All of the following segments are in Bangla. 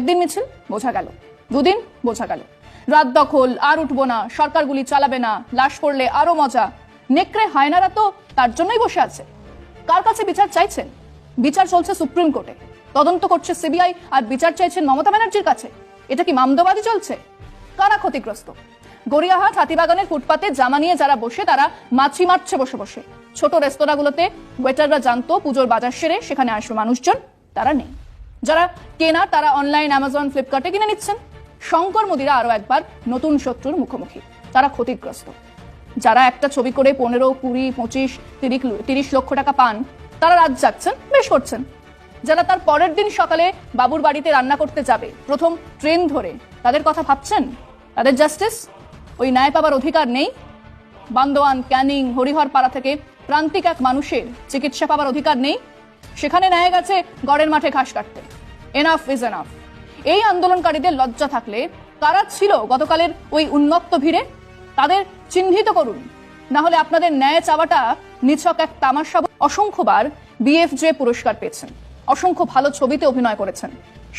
একদিন মিছিল, বোঝা গেল। দুদিন, বোঝা গেল। রাত দখল, আর উঠবো না, সরকার গুলি চালাবে না, লাশ পড়লে আরও মজা। নেকড়ে হায়নারা তো তার জন্যই বসে আছে। কার কাছে বিচার চাইছেন? বিচার চলছে সুপ্রিম কোর্টে। তদন্ত করছে সিবিআই, আর বিচার চাইছেন মমতা ব্যানার্জির কাছে। এটা কি মামদবাদী চলছে? কারা ক্ষতিগ্রস্ত? গড়িয়াহাট, হাতিবাগানের ফুটপাতে জামা নিয়ে যারা বসে, তারা মাছি মারছে বসে বসে। ছোট রেস্তোরাঁগুলোতে ওয়েটাররা জানতো পুজোর বাজার সেরে সেখানে আসবে মানুষজন, তারা নেই। যারা কেনা তারা অনলাইন অ্যামাজন ফ্লিপকার্টে কিনে নিচ্ছেন। শঙ্কর মোদিরা আরও একবার নতুন শত্রুর মুখোমুখি। তারা ক্ষতিগ্রস্ত। যারা একটা ছবি করে পনেরো, কুড়ি, পঁচিশ, তিরিশ তিরিশ লক্ষ টাকা পান, তারা রাত যাচ্ছেন বেশ করছেন। যারা তার পরের দিন সকালে বাবুর বাড়িতে রান্না করতে যাবে, প্রথম ট্রেন ধরে, তাদের কথা ভাবছেন? তাদের জাস্টিস ওই ন্যায় পাবার অধিকার নেই? বান্দোয়ান, ক্যানিং, হরিহরপাড়া থেকে প্রান্তিক এক মানুষের চিকিৎসা পাবার অধিকার নেই? সেখানে নেয় গেছে, গড়ের মাঠে ঘাস কাটতে। এনাফ ইজ এনাফ এই আন্দোলনকারীদের লজ্জা থাকলে কারা ছিল গতকালের ওই উন্মত্ত ভিড়ে। তাদের চিহ্নিত করুন। না হলে আপনাদের ন্যায় চাওয়াটা নিছক এক তামাশা অসংখ্যবার বিএফজে পুরস্কার পেয়েছেন। অসংখ্য ভালো ছবিতে অভিনয় করেছেন।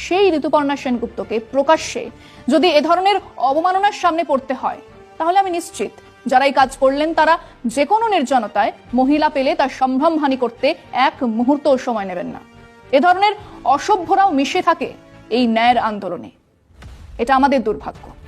সেই ঋতুপর্ণা সেনগুপ্তকে প্রকাশ্যে যদি এ ধরনের অবমাননার সামনে পড়তে হয়, তাহলে আমি নিশ্চিত যারা এই কাজ করলেন, তারা যে কোনো নির্জনতায় মহিলা পেলে তার সম্ভ্রমহানি করতে এক মুহূর্ত সময় নেবেন না। এ ধরনের অসভ্যরাও মিশে থাকে এই ন্যায়ের আন্দোলনে। এটা আমাদের দুর্ভাগ্য।